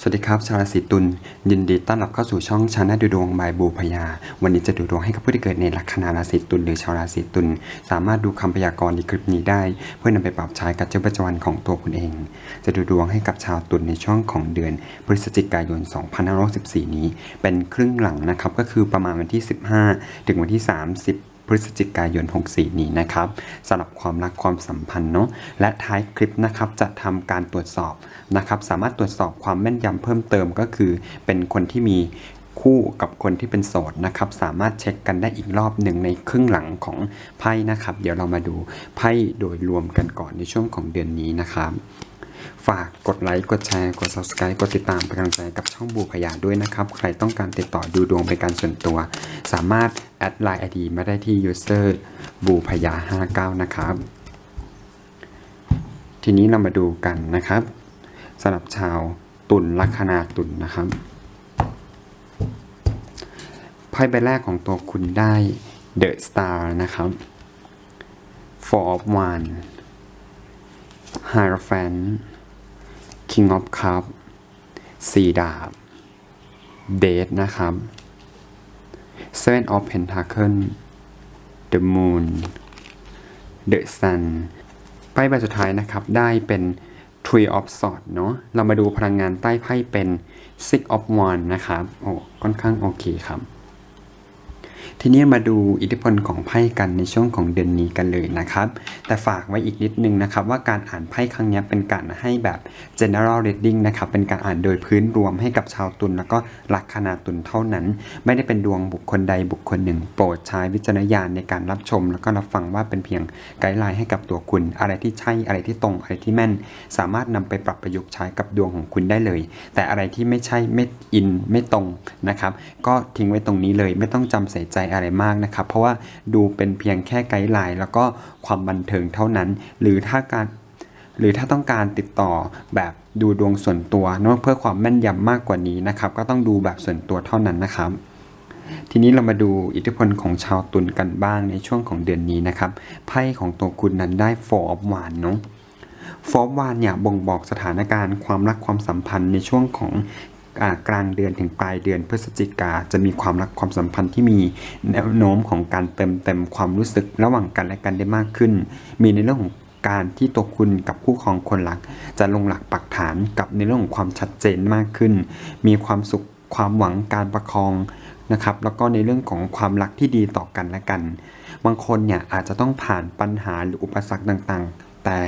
สวัสดีครับ ชาวราศีตุลยินดีต้อนรับเข้าสู่ช่องชาแนลดูดวงบายบูพยา วันนี้จะดูดวงให้กับผู้ที่เกิดในลัคนาราศีตุลหรือชาวราศีตุลสามารถดูคำพยากรณ์ในคลิปนี้ได้ เพื่อนำไปปรับใช้กับชีวิตประจำวันของตัวคุณเอง จะดูดวงให้กับชาวตุลในช่วงของเดือน พฤศจิกายน 2564 นี้ เป็นครึ่งหลังนะครับก็คือประมาณวันที่ 15 ถึงวันที่ 30 พฤศจิกายน 64 นี้นะครับสำหรับความรักความสัมพันธ์เนาะและท้ายคลิปนะครับจะทำการตรวจสอบนะครับสามารถตรวจสอบความแม่นยำเพิ่มเติมก็คือเป็นคนที่มีคู่กับคนที่เป็นโสดนะครับสามารถเช็คกันได้อีกรอบหนึ่งในครึ่งหลังของไพ่นะครับ เดี๋ยวเรามาดูไพ่โดยรวมกันก่อนในช่วงของเดือนนี้นะครับ ฝากกดไลค์ กดแชร์ กด subscribe กดติดตามเป็นกำลังใจกับช่องบูพยาด้วยนะครับ ใครต้องการติดต่อดูดวงเป็นการส่วนตัว สามารถแอดไลน์ ID มาได้ที่ user บูพยา59 นะครับ ทีนี้เรามาดูกันนะครับสำหรับชาวตุลลัคนาตุลนะครับไพ่ใบแรกของตัวคุณได้ The Star นะครับ Four of Wands Hierophant King of Cup สี่ดาบ Date นะครับ Seven of Pentacle The Moon The Sun ไพ่ใบสุดท้ายนะครับ ได้เป็น Three of Swords เนาะเรามาดูพลังงานใต้ไพ่เป็น Six of Wands นะครับ โอ้ ค่อนข้างโอเคครับ ทีนี้มาดูอิทธิพลของไพ่กันในช่วงของเดือนนี้กันเลยนะครับ แต่ฝากไว้อีกนิดนึงนะครับ ว่าการอ่านไพ่ครั้งนี้เป็นการให้แบบ general reading นะครับเป็นการอ่านโดยพื้นรวมให้กับชาวตุลแล้วก็ลัคนาตุลเท่านั้น ไม่ได้เป็นดวงบุคคลใดบุคคลหนึ่ง โปรดใช้วิจารณญาณในการรับชม แล้วก็รับฟังว่าเป็นเพียงไกด์ไลน์ให้กับตัวคุณ อะไรที่ใช่อะไรที่ตรงอะไรที่แม่น สามารถนำไปปรับประยุกต์ใช้กับดวงของคุณได้เลย แต่อะไรที่ไม่ใช่ไม่อินไม่ตรงนะครับก็ทิ้งไว้ตรงนี้เลยไม่ต้องจำใส่ใจอะไรมากนะครับ เพราะว่าดูเป็นเพียงแค่ไกด์ไลน์แล้วก็ความบันเทิงเท่านั้น หรือถ้าการหรือถ้าต้องการติดต่อแบบดูดวงส่วนตัวนาะเพื่อความแม่นยำมากกว่านี้นะครับ ก็ต้องดูแบบส่วนตัวเท่านั้นนะครับ ทีนี้เรามาดูอิทธิพลของชาวตุลกันบ้างในช่วงของเดือนนี้นะครับไพ่ของตัวคุณนั้นได้ Four of Wands เนาะฟอร์วานเนี่ยบ่งบอกสถานการณ์ความรักความสัมพันธ์ในช่วงของ กลางเดือนถึงปลายเดือนพฤศจิกาจะมีความรักความสัมพันธ์ที่มีแนวโน้มของการเติมเต็มความรู้สึกระหว่างกันและกันได้มากขึ้น มีในเรื่องของการที่ตัวคุณกับคู่ครองคนรัก จะลงหลักปักฐานกับในเรื่องของความชัดเจนมากขึ้น มีความสุขความหวังการประคองนะครับแล้วก็ในเรื่องของความรักที่ดีต่อกันและกัน บางคนเนี่ยอาจจะต้องผ่านปัญหาหรืออุปสรรคต่างๆ แต่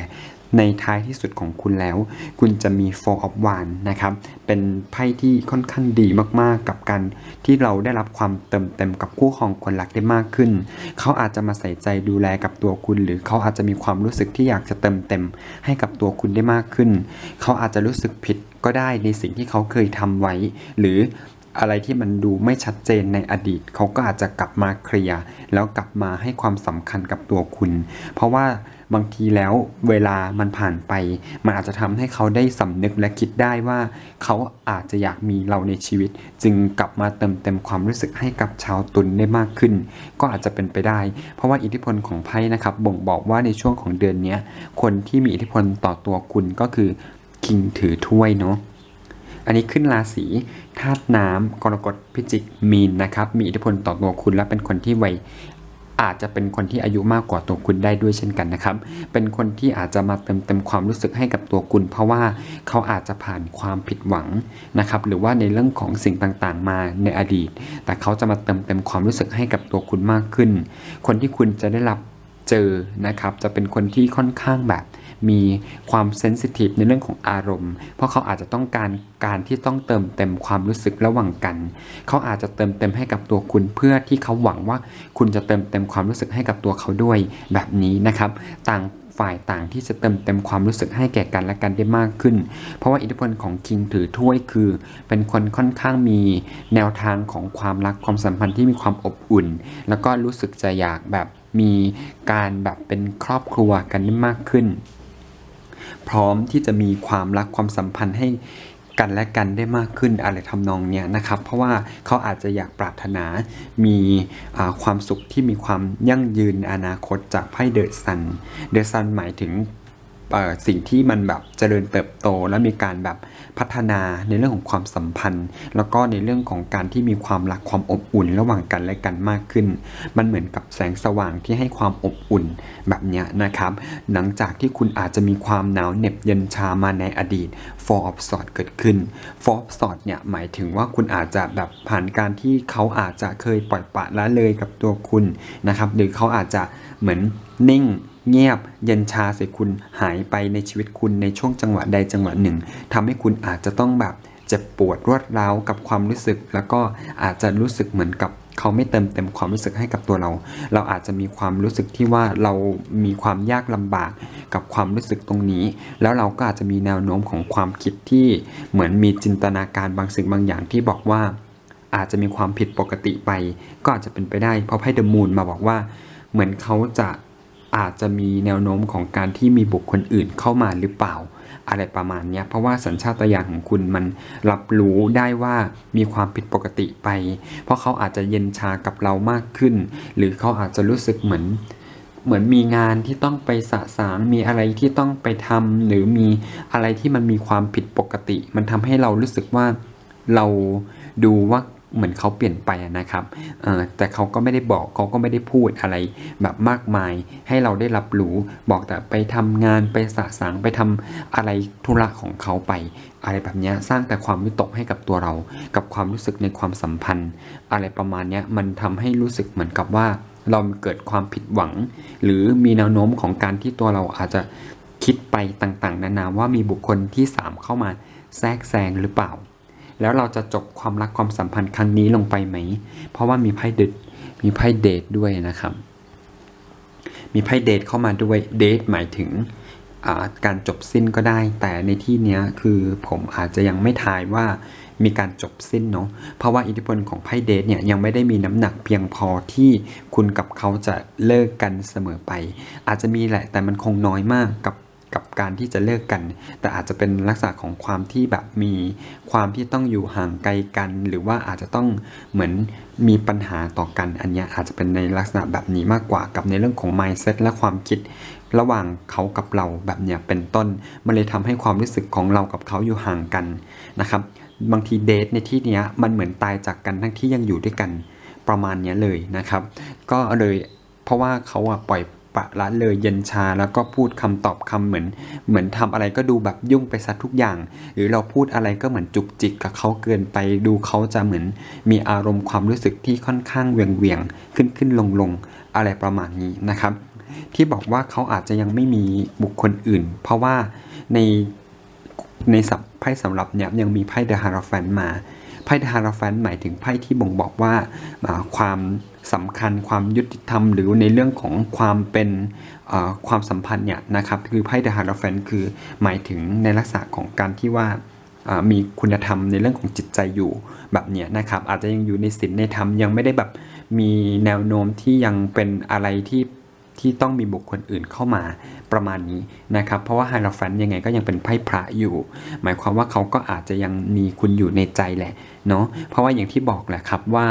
ในท้ายที่สุดของคุณแล้ว คุณจะมี Four of Wands นะครับ เป็นไพ่ที่ค่อนข้างดีมากๆ กับการที่เราได้รับความเติมเต็มกับคู่ครองคนรักได้มากขึ้น เขาอาจจะมาใส่ใจดูแลกับตัวคุณ หรือเขาอาจจะมีความรู้สึกที่อยากจะเติมเต็มให้กับตัวคุณได้มากขึ้น เขาอาจจะรู้สึกผิดก็ได้ในสิ่งที่เขาเคยทำไว้ หรือ อะไรที่มันดูไม่ชัดเจนในอดีต เขาก็อาจจะกลับมาเคลียร์แล้วกลับมาให้ความสำคัญกับตัวคุณ เพราะว่าบางทีแล้วเวลามันผ่านไป มันอาจจะทำให้เขาได้สำนึกและคิดได้ว่า เขาอาจจะอยากมีเราในชีวิต จึงกลับมาเติมเต็มความรู้สึกให้กับชาวตุลได้มากขึ้น ก็อาจจะเป็นไปได้ เพราะว่าอิทธิพลของไพ่นะครับบ่งบอกว่าในช่วงของเดือนนี้คนที่มีอิทธิพลต่อตัวคุณก็คือคิงถือถ้วยเนาะ อันนี้ขึ้นราศีธาตุน้ำกรกฎพิจิกมีนนะครับ มีอิทธิพลต่อตัวคุณและเป็นคนที่วัยอาจจะเป็นคนที่อายุมากกว่าตัวคุณได้ด้วยเช่นกันนะครับ เป็นคนที่อาจจะมาเติมเต็มความรู้สึกให้กับตัวคุณ เพราะว่าเขาอาจจะผ่านความผิดหวังนะครับ หรือว่าในเรื่องของสิ่งต่างๆ มาในอดีต แต่เขาจะมาเติมเต็มความรู้สึกให้กับตัวคุณมากขึ้น คนที่คุณจะได้รับเจอนะครับ จะเป็นคนที่ค่อนข้างแบบ มีความเซนซิทีฟในเรื่องของอารมณ์ เพราะเขาอาจจะต้องการการที่ต้องเติมเต็มความรู้สึกระหว่างกัน เขาอาจจะเติมเต็มให้กับตัวคุณเพื่อที่เขาหวังว่าคุณจะเติมเต็มความรู้สึกให้กับตัวเขาด้วยแบบนี้นะครับ ต่างฝ่ายต่างที่จะเติมเต็มความรู้สึกให้แก่กันและกันได้มากขึ้น เพราะว่าอิทธิพลของคิงถือถ้วยคือ เป็นคนค่อนข้างมีแนวทางของความรักความสัมพันธ์ที่มีความอบอุ่น แล้วก็รู้สึกจะอยากแบบมีการแบบเป็นครอบครัวกันได้มากขึ้น พร้อมที่จะมีความรักความสัมพันธ์ให้กันและกันได้มากขึ้นอะไรทำนองเนี้ยนะครับ เพราะว่าเขาอาจจะอยากปรารถนามีความสุขที่มีความยั่งยืนในอนาคตจากไพ่เดอะซันเดอะซันหมายถึง สิ่งที่มันแบบเจริญเติบโต และมีการแบบพัฒนาในเรื่องของความสัมพันธ์ แล้วก็ในเรื่องของการที่มีความรักความอบอุ่นระหว่างกันและกันมากขึ้น มันเหมือนกับแสงสว่างที่ให้ความอบอุ่นแบบเนี้ยนะครับ หลังจากที่คุณอาจจะมีความหนาวเหน็บเย็นชามาในอดีต Four of Swords เกิดขึ้น Four of Swords เนี่ยหมายถึงว่าคุณอาจจะแบบผ่านการที่เขาอาจจะเคยปล่อยปละละเลยกับตัวคุณนะครับ หรือเขาอาจจะเหมือนนิ่ง เงียบ เย็นชาใส่คุณหายไปในชีวิตคุณในช่วงจังหวะใดจังหวะหนึ่งทำให้คุณอาจจะต้องแบบเจ็บปวดรวดร้าวกับความรู้สึก แล้วก็อาจจะรู้สึกเหมือนกับเขาไม่เติมเต็มความรู้สึกให้กับตัวเรา เราอาจจะมีความรู้สึกที่ว่าเรามีความยากลำบากกับความรู้สึกตรงนี้ แล้วเราก็อาจจะมีแนวโน้มของความคิดที่เหมือนมีจินตนาการบางสิ่งบางอย่างที่บอกว่า อาจจะมีความผิดปกติไป ก็อาจจะเป็นไปได้ เพราะไพ่เดอะมูนมาบอกว่า เหมือนเขาจะ อาจจะมีแนวโน้มของการที่มีบุคคลอื่นเข้ามาหรือเปล่า อะไรประมาณนี้เพราะว่าสัญชาตญาณของคุณมันรับรู้ได้ว่ามีความผิดปกติไป เพราะเขาอาจจะเย็นชากับเรามากขึ้น หรือเขาอาจจะรู้สึกเหมือนเหมือนมีงานที่ต้องไปสะสางมีอะไรที่ต้องไปทำหรือมีอะไรที่มันมีความผิดปกติ มันทำให้เรารู้สึกว่าเราดูว่า เหมือนเขาเปลี่ยนไปนะครับแต่เขาก็ไม่ได้บอกเขาก็ไม่ได้พูดอะไรแบบมากมาย ให้เราได้รับรู้บอกแต่ไปทำงานไปสะสางไปทำอะไรธุระของเขาไป อะไรแบบนี้สร้างแต่ความวิตกให้กับตัวเรา กับความรู้สึกในความสัมพันธ์ อะไรประมาณนี้มันทำให้รู้สึกเหมือนกับว่า เราเกิดความผิดหวัง หรือมีแนวโน้มของการที่ตัวเราอาจจะคิดไปต่างๆ นานาว่ามีบุคคลที่ 3 เข้ามาแทรกแซงหรือเปล่า แล้วเราจะจบความรักความสัมพันธ์ครั้งนี้ลงไปไหม เพราะว่ามีไพ่เดทมีไพ่เดทด้วยนะครับ มีไพ่เดทเข้ามาด้วยเดทหมายถึงการจบสิ้นก็ได้ แต่ในที่นี้คือผมอาจจะยังไม่ทายว่ามีการจบสิ้นเนาะเพราะว่าอิทธิพลของไพ่เดทเนี่ยยังไม่ได้มีน้ำหนักเพียงพอที่คุณกับเขาจะเลิกกันเสมอไป อาจจะมีแหละแต่มันคงน้อยมากกับ กับการที่จะเลิกกัน แต่อาจจะเป็นลักษณะของความที่แบบมีความที่ต้องอยู่ห่างไกลกัน หรือว่าอาจจะต้องเหมือนมีปัญหาต่อกัน อันเนี้ยอาจจะเป็นในลักษณะแบบนี้มากกว่ากับในเรื่องของ mindset และความคิด ระหว่างเขากับเราแบบเนี้ยเป็นต้น มันเลยทำให้ความรู้สึกของเรากับเขาอยู่ห่างกันนะครับบางทีเดทในที่เนี้ยมันเหมือนตายจากกันทั้งที่ยังอยู่ด้วยกันประมาณเนี้ยเลยนะครับ ก็เลยเพราะว่าเขาอะปล่อย ปะละเลยเย็นชา แล้วก็พูดคำตอบคำเหมือน เหมือนทำอะไรก็ดูแบบยุ่งไปซะทุกอย่าง หรือเราพูดอะไรก็เหมือนจุกจิกกับเขาเกินไปดูเขาจะเหมือนมีอารมณ์ความรู้สึกที่ค่อนข้างเวียงเวียงขึ้นขึ้นลงลงอะไรประมาณนี้นะครับ ที่บอกว่าเขาอาจจะยังไม่มีบุคคลอื่น เพราะว่าในในสับไพ่สำหรับเนี่ยยังมีไพ่เดอะฮาราฟันมาไพ่เดอะฮาราฟันหมายถึงไพ่ที่บ่งบอกว่าอ่าความ สำคัญความยุติธรรม หรือในเรื่องของความเป็นความสัมพันธ์เนี่ยนะครับคือไพ่เดอะฮาราฟันคือหมายถึงในลักษณะของการที่ว่าอ่ามีคุณธรรมในเรื่องของจิตใจอยู่แบบเนี้ยนะครับอาจจะยังอยู่ในศีลในธรรมยังไม่ได้แบบมีแนวโน้มที่ยังเป็นอะไรที่ ที่ต้องมีบุคคลอื่นเข้ามาประมาณนี้นะครับ เพราะว่าไฮโลแฟนยังไงก็ยังเป็นไพ่พระอยู่ หมายความว่าเขาก็อาจจะยังมีคุณอยู่ในใจแหละเนาะเพราะว่าอย่างที่บอกแหละครับว่า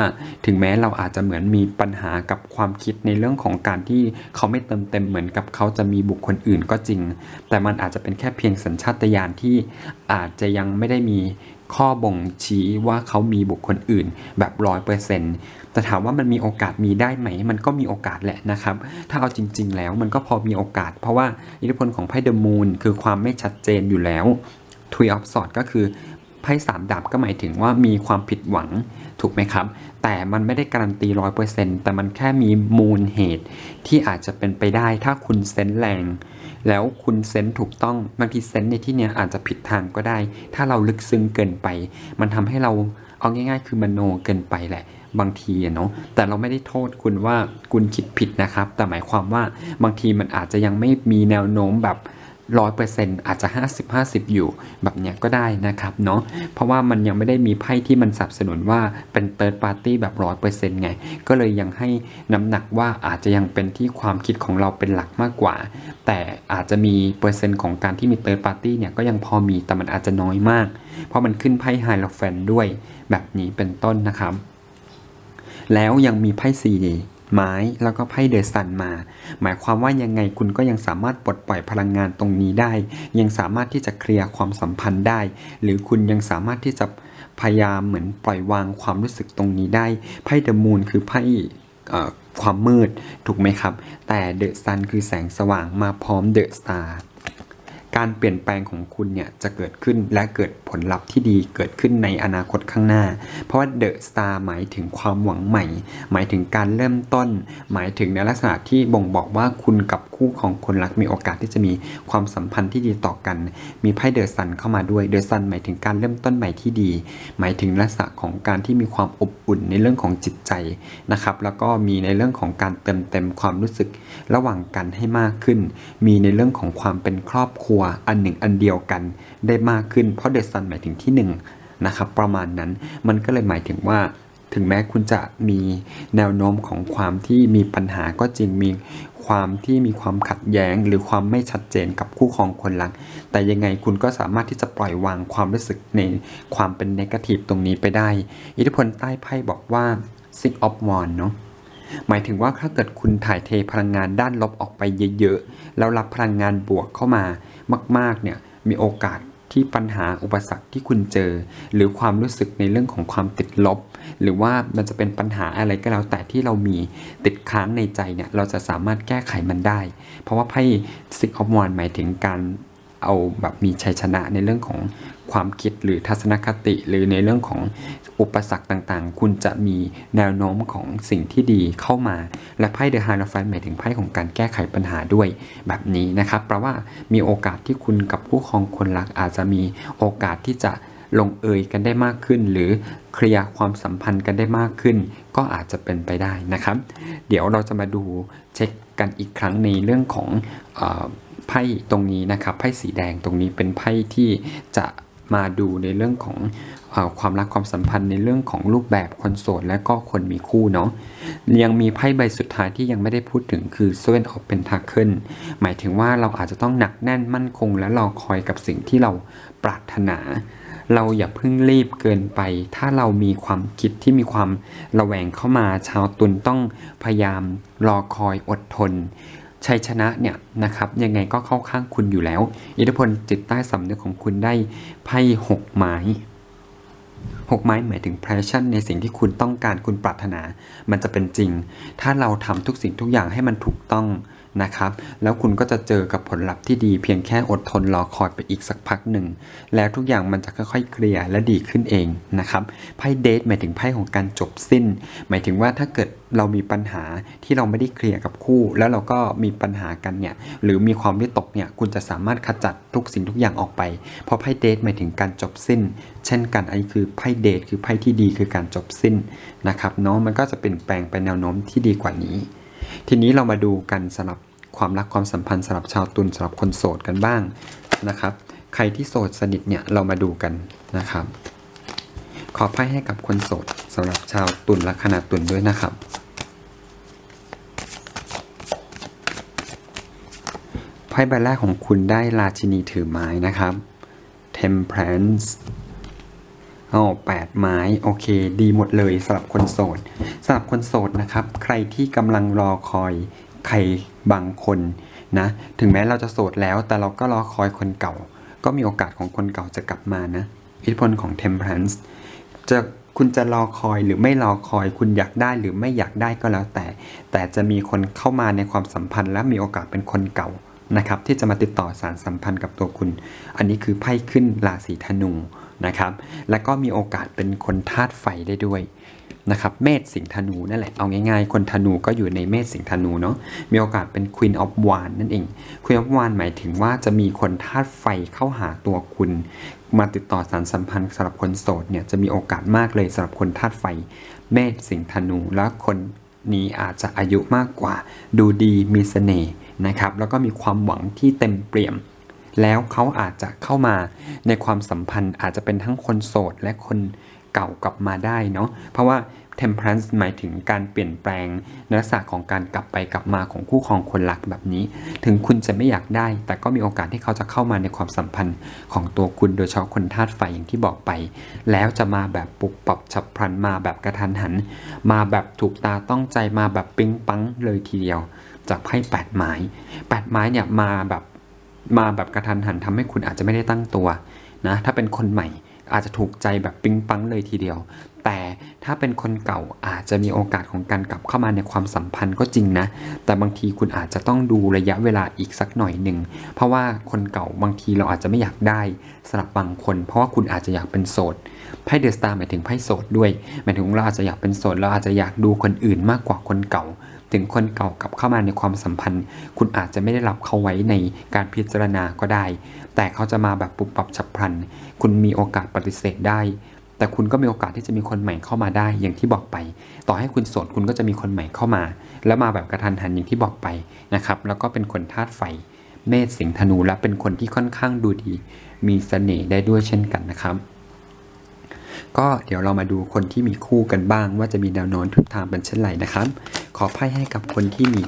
ถึงแม้เราอาจจะเหมือนมีปัญหากับความคิดในเรื่องของการที่เขาไม่เติมเต็มเหมือนกับเขาจะมีบุคคลอื่นก็จริง แต่มันอาจจะเป็นแค่เพียงสัญชาตญาณที่อาจจะยังไม่ได้มีข้อบ่งชี้ว่าเขามีบุคคลอื่นแบบร้อยเปอร์เซ็นต์ แต่ถามว่ามันมีโอกาสมีได้ไหม มันก็มีโอกาสแหละนะครับ ถ้าเอาจริง ๆ แล้วมันก็พอมีโอกาส เพราะว่าอิทธิพลของไพ่เดอะมูนคือความไม่ชัดเจนอยู่แล้วทวีออฟสอดก็คือไพ่สามดาบก็หมายถึงว่ามีความผิดหวังถูกไหมครับ แต่มันไม่ได้การันตีร้อยเปอร์เซ็นต์แต่มันแค่มีมูลเหตุที่อาจจะเป็นไปได้ถ้าคุณเซนแรง แล้วคุณเซนต์ถูกต้องบางทีเซนต์ในที่เนี้ยอาจจะผิดทางก็ได้ ถ้าเราลึกซึ้งเกินไป มันทำให้เราเอาง่ายๆ คือมโนเกินไปแหละ บางทีเนาะแต่เราไม่ได้โทษคุณว่าคุณคิดผิดนะครับ แต่หมายความว่าบางทีมันอาจจะยังไม่มีแนวโน้มแบบ ร้อยเปอร์เซ็นต์อาจจะ 50 50 อยู่แบบเนี้ยก็ได้นะครับเนาะเพราะว่ามันยังไม่ได้มีไพ่ที่มันสนับสนุนว่าเป็นเ h ิร์ดปาร์ตี้แบบร้อยเปอร์เซ็นต์ไง ก็เลยยังให้น้ำหนักว่าอาจจะยังเป็นที่ความคิดของเราเป็นหลักมากกว่า แต่อาจจะมีเปอร์เซ็นต์ของการที่มีเ h ิร์ดปาร์ตี้เนี่ยก็ยังพอมีแต่มันอาจจะน้อยมาก เพราะมันขึ้นไพ่ไฮโลแฟนด้วยแบบนี้เป็นต้นนะครับ แล้วยังมีไพ่ซี ไม้แล้วก็ไพ่เดอะซันมา หมายความว่ายังไงคุณก็ยังสามารถปลดปล่อยพลังงานตรงนี้ได้ ยังสามารถที่จะเคลียร์ความสัมพันธ์ได้ หรือคุณยังสามารถที่จะพยายามเหมือนปล่อยวางความรู้สึกตรงนี้ได้ไพ่เดอะมูนคือไพ่ความมืดถูกไหมครับ แต่เดอะซันคือแสงสว่างมาพร้อมเดอะสตาร์ การเปลี่ยนแปลงของคุณเนี่ยจะเกิดขึ้นและเกิดผลลัพธ์ที่ดีเกิดขึ้นในอนาคตข้างหน้า เพราะว่าเดอะสตาร์หมายถึงความหวังใหม่ หมายถึงการเริ่มต้น หมายถึงในลักษณะที่บ่งบอกว่าคุณกับคู่ของคนรักมีโอกาสที่จะมีความสัมพันธ์ที่ดีต่อกัน มีไพ่เดอะซันเข้ามาด้วยเดอะซันหมายถึงการเริ่มต้นใหม่ที่ดี หมายถึงลักษณะของการที่มีความอบอุ่นในเรื่องของจิตใจนะครับแล้วก็มีในเรื่องของการเติมเต็มความรู้สึกระหว่างกันให้มากขึ้น มีในเรื่องของความเป็นครอบครัวอันหนึ่งอันเดียวกันได้มากขึ้น เพราะเดอะซันหมายถึงที่หนึ่งนะครับประมาณนั้นมันก็เลยหมายถึงว่าถึงแม้คุณจะมีแนวโน้มของความที่มีปัญหาก็จริงมีความที่มีความขัดแย้ง หรือความไม่ชัดเจนกับคู่ครองคนรัก แต่ยังไงคุณก็สามารถที่จะปล่อยวางความรู้สึกในความเป็นเนกาทีฟตรงนี้ไปได้ อิทธิพลใต้ไพ่บอกว่า six of wands เนาะ หมายถึงว่าถ้าเกิดคุณถ่ายเทพลังงานด้านลบออกไปเยอะๆ แล้วรับพลังงานบวกเข้ามามาก ๆ เนี่ย มีโอกาสที่ปัญหาอุปสรรคที่คุณเจอ หรือความรู้สึกในเรื่องของความติดลบ หรือว่ามันจะเป็นปัญหาอะไรก็แล้วแต่ที่เรามีติดค้างในใจเนี่ยเราจะสามารถแก้ไขมันได้ เพราะว่าไพ่ Six of Wands หมายถึงการเอาแบบมีชัยชนะในเรื่องของ ความคิดหรือทัศนคติ หรือในเรื่องของอุปสรรคต่างๆ คุณจะมีแนวโน้มของสิ่งที่ดีเข้ามา และไพ่เดอะฮาร์ f ฟหมายถึงไพ่ของการแก้ไขปัญหาด้วยแบบนี้นะครับแปลว่ามีโอกาสที่คุณกับคู่ครองคนรักอาจจะมีโอกาสที่จะลงเอยกันได้มากขึ้น หรือเคลียร์ความสัมพันธ์กันได้มากขึ้น ก็อาจจะเป็นไปได้นะครับ เดี๋ยวเราจะมาดูเช็คกันอีกครั้งในเรื่องของไพ่ตรงนี้นะครับไพ่สีแดงตรงนี้เป็นไพ่ที่จะ มาดูในเรื่องของอความรักความสัมพันธ์ในเรื่องของรูปแบบคนโสดและก็คนมีคู่เนาะยังมีไพ่ใบสุดท้ายที่ยังไม่ได้พูดถึงคือ Seven of Pentacle หมายถึงว่าเราอาจจะต้องหนักแน่นมั่นคง และรอคอยกับสิ่งที่เราปรารถนา เราอย่าเพิ่งรีบเกินไป ถ้าเรามีความคิดที่มีความระแวงเข้ามาชาวตุลต้องพยายามรอคอยอดทน ชัยชนะเนี่ยนะครับยังไงก็เข้าข้างคุณอยู่แล้ว อิทธิพลจิตใต้สำนึกของคุณได้ไพ่หกไม้หกไม้หมายถึง passion ในสิ่งที่คุณต้องการคุณปรารถนา มันจะเป็นจริง ถ้าเราทำทุกสิ่งทุกอย่างให้มันถูกต้อง นะครับ แล้วคุณก็จะเจอกับผลลัพธ์ที่ดีเพียงแค่อดทนรอคอยไปอีกสักพักหนึ่ง แล้วทุกอย่างมันจะค่อยๆเคลียร์และดีขึ้นเองนะครับ ไพ่เดทหมายถึงไพ่ของการจบสิ้น หมายถึงว่าถ้าเกิดเรามีปัญหาที่เราไม่ได้เคลียร์กับคู่ แล้วเราก็มีปัญหากันเนี่ย หรือมีความวิตกเนี่ย คุณจะสามารถขจัดทุกสิ่งทุกอย่างออกไป เพราะไพ่เดทหมายถึงการจบสิ้น เช่นกันไอ้คือไพ่เดทคือไพ่ที่ดีคือการจบสิ้นนะครับเนาะ มันก็จะเปลี่ยนแปลงไปแนวโน้มที่ดีกว่านี้ ทีนี้เรามาดูกันสำหรับความรักความสัมพันธ์สำหรับชาวตุลสำหรับคนโสดกันบ้างนะครับ ใครที่โสดสนิทเนี่ยเรามาดูกันนะครับ ขอไพ่ให้กับคนโสดสำหรับชาวตุลลัคนาตุลด้วยนะครับ ไพ่ใบแรกของคุณได้ราชินีถือไม้นะครับ Temperance อ๋อแปดไม้ โอเค ดีหมดเลยสำหรับคนโสดสำหรับคนโสดนะครับ ใครที่กำลังรอคอยใครบางคนนะ ถึงแม้เราจะโสดแล้ว แต่เราก็รอคอยคนเก่า ก็มีโอกาสของคนเก่าจะกลับมานะ อิทธิพลของ Temperance จะคุณจะรอคอยหรือไม่รอคอย คุณอยากได้หรือไม่อยากได้ก็แล้วแต่ แต่จะมีคนเข้ามาในความสัมพันธ์และมีโอกาสเป็นคนเก่านะครับที่จะมาติดต่อสารสัมพันธ์กับตัวคุณ อันนี้คือไพ่ขึ้นราศีธนู นะครับ และก็มีโอกาสเป็นคนธาตุไฟได้ด้วยนะครับ เมษสิงธนูนั่นแหละ เอาง่ายๆ คนธนูก็อยู่ในเมษสิงธนูเนาะ มีโอกาสเป็น Queen of w a n d นั่นเอง Queen of w a n d หมายถึงว่าจะมีคนธาตุไฟเข้าหาตัวคุณ มาติดต่อสารสัมพันธ์สำหรับคนโสดเนี่ยจะมีโอกาสมากเลยสำหรับคนธาตุไฟ เมษสิงธนูแล้วคนนี้อาจจะอายุมากกว่า ดูดีมีเสน่ห์นะครับ แล้วก็มีความหวังที่เต็มเปี่ยม แล้วเขาอาจจะเข้ามาในความสัมพันธ์อาจจะเป็นทั้งคนโสดและคนเก่ากลับมาได้เนาะเพราะว่า temperance หมายถึงการเปลี่ยนแปลงนลักษณะของการกลับไปกลับมาของคู่ครองคนรักแบบนี้ ถึงคุณจะไม่อยากได้ แต่ก็มีโอกาสที่เขาจะเข้ามาในความสัมพันธ์ของตัวคุณโดยเฉพาะคนธาตุไฟอย่างที่บอกไป แล้วจะมาแบบปุบปับฉับพลันมาแบบกระทันหัน มาแบบถูกตาต้องใจมาแบบปิ๊งปังเลยทีเดียว จากไพ่แปดไม้แปดไม้เนี่ยมาแบบ มาแบบกระทันหันทำให้คุณอาจจะไม่ได้ตั้งตัวนะถ้าเป็นคนใหม่อาจจะถูกใจแบบปิ๊งปังเลยทีเดียว แต่ถ้าเป็นคนเก่าอาจจะมีโอกาสของการกลับเข้ามาในความสัมพันธ์ก็จริงนะ แต่บางทีคุณอาจจะต้องดูระยะเวลาอีกสักหน่อยหนึ่ง เพราะว่าคนเก่าบางทีเราอาจจะไม่อยากได้สำหรับบางคน เพราะว่าคุณอาจจะอยากเป็นโสด ไพ่เดอะสตาร์หมายถึงไพ่โสดด้วย หมายถึงเราอาจจะอยากเป็นโสด เราอาจจะอยากดูคนอื่นมากกว่าคนเก่า ถึงคนเก่ากลับเข้ามาในความสัมพันธ์ คุณอาจจะไม่ได้รับเขาไว้ในการพิจารณาก็ได้ แต่เขาจะมาแบบปุบปับฉับพลัน คุณมีโอกาสปฏิเสธได้ แต่คุณก็มีโอกาสที่จะมีคนใหม่เข้ามาได้อย่างที่บอกไป ต่อให้คุณโสดคุณก็จะมีคนใหม่เข้ามา แล้วมาแบบกระทันหันอย่างที่บอกไปนะครับ แล้วก็เป็นคนธาตุไฟ เมษสิงห์ธนูและเป็นคนที่ค่อนข้างดูดี มีเสน่ห์ได้ด้วยเช่นกันนะครับก็เดี๋ยวเรามาดูคนที่มีคู่กันบ้างว่าจะมีแนวโน้มทิศทางเป็นเช่นไรนะครับ ขอไพ่ให้กับคนที่มี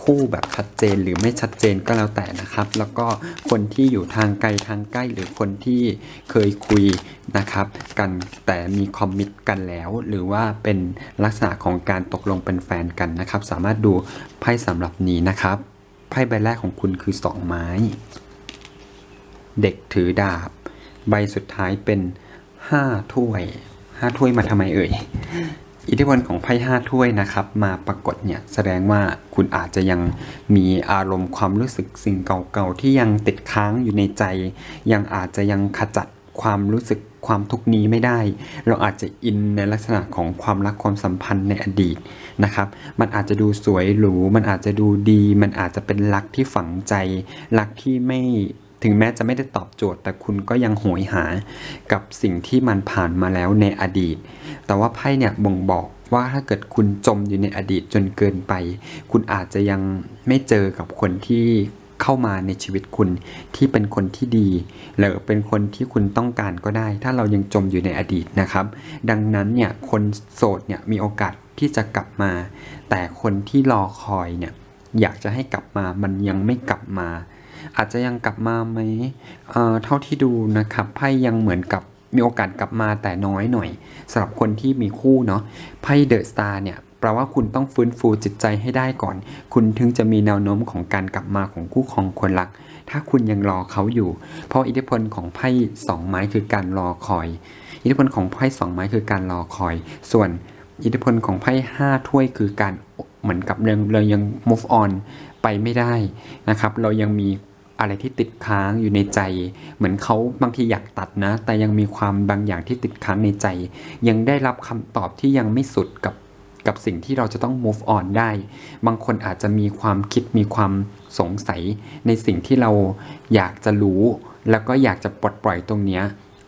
คู่แบบชัดเจนหรือไม่ชัดเจนก็แล้วแต่นะครับ แล้วก็คนที่อยู่ทางไกลทางใกล้หรือคนที่เคยคุยนะครับกันแต่มีคอมมิตกันแล้ว หรือว่าเป็นลักษณะของการตกลงเป็นแฟนกันนะครับ สามารถดูไพ่สำหรับนี้นะครับไพ่ใบแรกของคุณคือสองไม้ เด็กถือดาบ ใบสุดท้ายเป็นห้าถ้วยห้าถ้วยมาทำไมเอ่ย อิทธิพลของไพ่ห้าถ้วยนะครับ มาปรากฏเนี่ยแสดงว่าคุณอาจจะยังมีอารมณ์ความรู้สึกสิ่งเก่าๆที่ยังติดค้างอยู่ในใจ ยังอาจจะยังขจัดความรู้สึกความทุกนี้ไม่ได้ เราอาจจะอินในลักษณะของความรักความสัมพันธ์ในอดีตนะครับ มันอาจจะดูสวยหรู มันอาจจะดูดี มันอาจจะเป็นรักที่ฝังใจ รักที่ไม่ ถึงแม้จะไม่ได้ตอบโจทย์ แต่คุณก็ยังโหยหากับสิ่งที่มันผ่านมาแล้วในอดีต แต่ว่าไพ่เนี่ยบ่งบอกว่าถ้าเกิดคุณจมอยู่ในอดีตจนเกินไป คุณอาจจะยังไม่เจอกับคนที่เข้ามาในชีวิตคุณที่เป็นคนที่ดี หรือเป็นคนที่คุณต้องการก็ได้ ถ้าเรายังจมอยู่ในอดีตนะครับ ดังนั้นเนี่ยคนโสดเนี่ยมีโอกาสที่จะกลับมา แต่คนที่รอคอยเนี่ยอยากจะให้กลับมามันยังไม่กลับมา อาจจะยังกลับมาไหมเอ่อเท่าที่ดูนะครับไพ่ยังเหมือนกับมีโอกาสกลับมาแต่น้อยหน่อยสำหรับคนที่มีคู่เนาะไพ่เดอะสตาร์เนี่ยแปลว่าคุณต้องฟื้นฟูจิตใจให้ได้ก่อน คุณถึงจะมีแนวโน้มของการกลับมาของคู่ครองคนรัก ถ้าคุณยังรอเขาอยู่ เพราะอิทธิพลของไพ่สองไม้คือการรอคอย อิทธิพลของไพ่สองไม้คือการรอคอย ส่วนอิทธิพลของไพ่ห้าถ้วยคือการเหมือนกับเราเรายัง move on ไปไม่ได้นะครับ เรายังมี อะไรที่ติดค้างอยู่ในใจ เหมือนเขาบางทีอยากตัดนะ แต่ยังมีความบางอย่างที่ติดค้างในใจ ยังได้รับคำตอบที่ยังไม่สุดกับกับสิ่งที่เราจะต้อง move on ได้ บางคนอาจจะมีความคิดมีความสงสัยในสิ่งที่เราอยากจะรู้ แล้วก็อยากจะปลดปล่อยตรงเนี้ย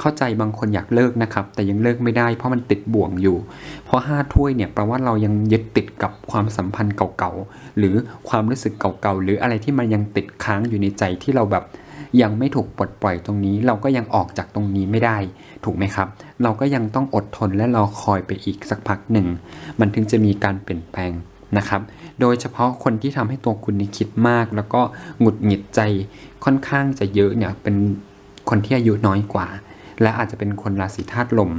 เข้าใจบางคนอยากเลิกนะครับ แต่ยังเลิกไม่ได้เพราะมันติดบ่วงอยู่ เพราะห้าถ้วยเนี่ยแปลว่าเรายังยึดติดกับความสัมพันธ์เก่าๆ หรือความรู้สึกเก่าๆ หรืออะไรที่มันยังติดค้างอยู่ในใจที่เราแบบยังไม่ถูกปลดปล่อยตรงนี้ เราก็ยังออกจากตรงนี้ไม่ได้ ถูกไหมครับ เราก็ยังต้องอดทนและรอคอยไปอีกสักพักหนึ่ง มันถึงจะมีการเปลี่ยนแปลงนะครับ โดยเฉพาะคนที่ทำให้ตัวคุณนี่คิดมาก แล้วก็หงุดหงิดใจค่อนข้างจะเยอะเนี่ยเป็นคนที่อายุน้อยกว่า และอาจจะเป็นคนราศีธาตุลม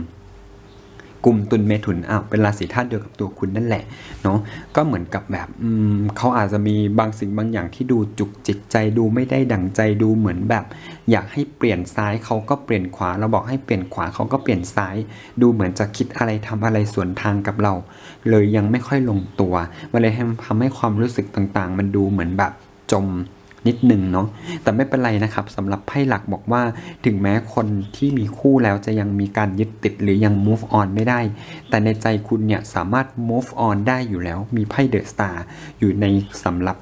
กลุ่มตุลเมถุนอ้าวเป็นราศีธาตุเดียวกับตัวคุณนั่นแหละเนาะก็เหมือนกับแบบอืมเขาอาจจะมีบางสิ่งบางอย่างที่ดูจุกจิตใจดูไม่ได้ดั่งใจดูเหมือนแบบ อยากให้เปลี่ยนซ้ายเขาก็เปลี่ยนขวาเราบอกให้เปลี่ยนขวาเขาก็เปลี่ยนซ้าย ดูเหมือนจะคิดอะไรทำอะไรสวนทางกับเรา เลยยังไม่ค่อยลงตัวมันเลยทำให้ความรู้สึกต่างๆ มันดูเหมือนแบบจม นิดหนึ่งเนาะแต่ไม่เป็นไรนะครับสำหรับไพ่หลักบอกว่า ถึงแม้คนที่มีคู่แล้วจะยังมีการยึดติดหรือยัง move on ไม่ได้ แต่ในใจคุณเนี่ยสามารถ move on ได้อยู่แล้ว มีไพ่เดอะสตาร์อยู่ในสำหรับ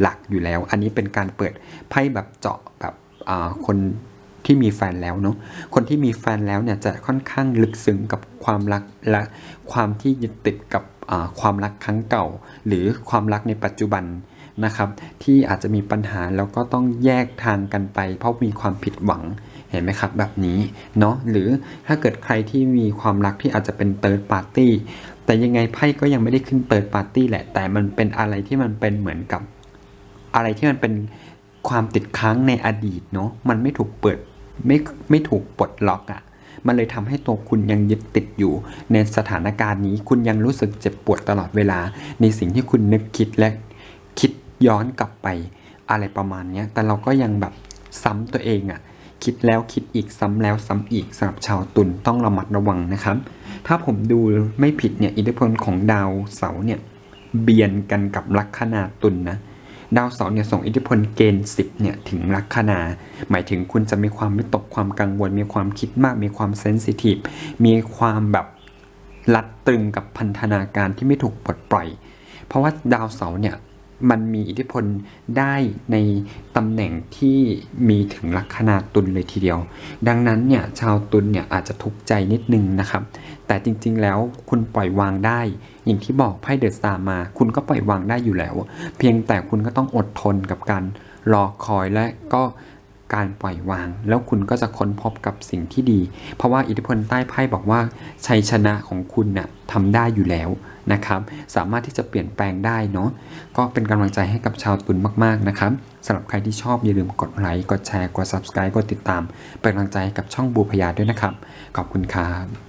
หลักอยู่แล้ว อันนี้เป็นการเปิดไพ่แบบเจาะแบบคนที่มีแฟนแล้วเนาะ คนที่มีแฟนแล้วเนี่ยจะค่อนข้างลึกซึ้งกับความรักและความที่ยึดติดกับความรักครั้งเก่า หรือความรักในปัจจุบัน นะครับที่อาจจะมีปัญหาแล้วก็ต้องแยกทางกันไป เพราะมีความผิดหวังเห็นไหมครับแบบนี้เนาะหรือถ้าเกิดใครที่มีความรักที่อาจจะเป็นเติร์ดปาร์ตี้แต่ยังไงไพ่ก็ยังไม่ได้ขึ้นเติร์ดปาร์ตี้แหละ แต่มันเป็นอะไรที่มันเป็นเหมือนกับ อะไรที่มันเป็นความติดค้างในอดีตเนาะมันไม่ถูกเปิดไม่ไม่ถูกปลดล็อกอะ่ะมันเลยทำให้ตัวคุณยังยึดติดอยู่ ในสถานการณ์นี้คุณยังรู้สึกเจ็บปวดตลอดเวลา ในสิ่งที่คุณนึกคิดและ ย้อนกลับไปอะไรประมาณนี้แต่เราก็ยังแบบซ้ำตัวเองอะ่ะคิดแล้วคิดอีกซ้ำแล้วซ้ำอีกสำหรับชาวตุลต้องระมัดระวังนะครับ ถ้าผมดูไม่ผิดเนี่ยอิทธิพลของดาวเสาร์เนี่ยเบียนกันกับลัคนาตุลนนะดาวเสาร์เนี่ยส่งอิทธิพลเกณฑ์10เนี่ยถึงลัคนา หมายถึงคุณจะมีความวิตกความกังวล มีความคิดมาก มีความเซนซิทีฟมีความแบบรัดตึงกับพันธนาการที่ไม่ถูกปลดปล่อย เพราะว่าดาวเสาร์เนี่ย มันมีอิทธิพลได้ในตำแหน่งที่มีถึงลัคนาตุลเลยทีเดียว ดังนั้นเนี่ยชาวตุลเนี่ยอาจจะทุกข์ใจนิดนึงนะครับ แต่จริงๆแล้วคุณปล่อยวางได้ อย่างที่บอกไพ่เดอะสตาร์มา คุณก็ปล่อยวางได้อยู่แล้ว เพียงแต่คุณก็ต้องอดทนกับการรอคอยและก็ การปล่อยวาง แล้วคุณก็จะค้นพบกับสิ่งที่ดี เพราะว่าอิทธิพลใต้ไพ่บอกว่าชัยชนะของคุณน่ะทำได้อยู่แล้วนะครับสามารถที่จะเปลี่ยนแปลงได้เนาะก็เป็นกำลังใจให้กับชาวตุลมากๆนะครับสำหรับใครที่ชอบอย่าลืมกดไลค์กดแชร์กด subscribe กดติดตาม เป็นกำลังใจให้กับช่องบูพยาด้วยนะครับ ขอบคุณครับ